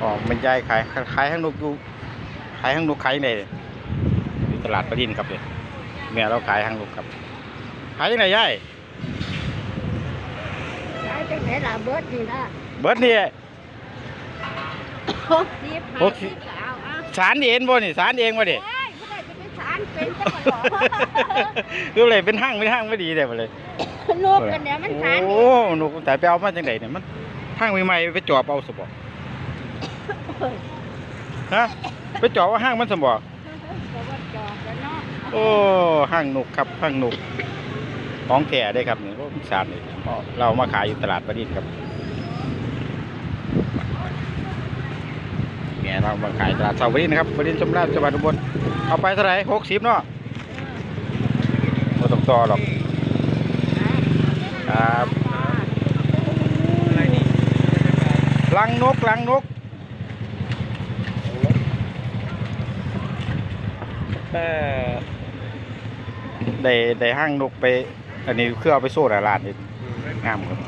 อ๋อมันยายขายขายทั้งนกอยู่ขายทั้งนกขายในอยู่ตลาดประดินครับเนี่ยแม่เราขายทั้งนกครับ ขายยังไงยายขายจังไหนล่ะเบิดนี่นะเบิร์ดนี่หกสิบหห้ากสิสิบบเอาเอาสารเอ็นบ่นี่สารเองบ่ดิเอ้ยไม่ได้จะเป็นสารเป็นจังหวะคือเลยเป็นห้างเป็นห้างไม่ดีเลยบ่เลยลูกกันเนี่ยมันสารโอ้นกแต่ไปเอามาจังไดเนี่ยมันห้างใหม่ๆไปจอบเอาสบ่ ฮะไปจอบว่าห้างมันสบ่เพราะว่าจอกแล้วเนาะโอ้ห้างนกครับห้างนกของแท้ได้ครับนี่โอ้สารนี่เราเอามาขายอยู่ตลาดประดิษฐ์ครับแกเรามาขายตลาดเสาประดิษฐ์นะครับประดิษฐ์ชมราชจังหวัดอุบลเอาไปเท่าไหร่หกสิบเนาะไม่ต้องต่อหรอกครับลังนกลังนกเออ ได้ได้ห้างนกไป อันนี้คือเอาไปโซ่ตลาดนี่งามครับ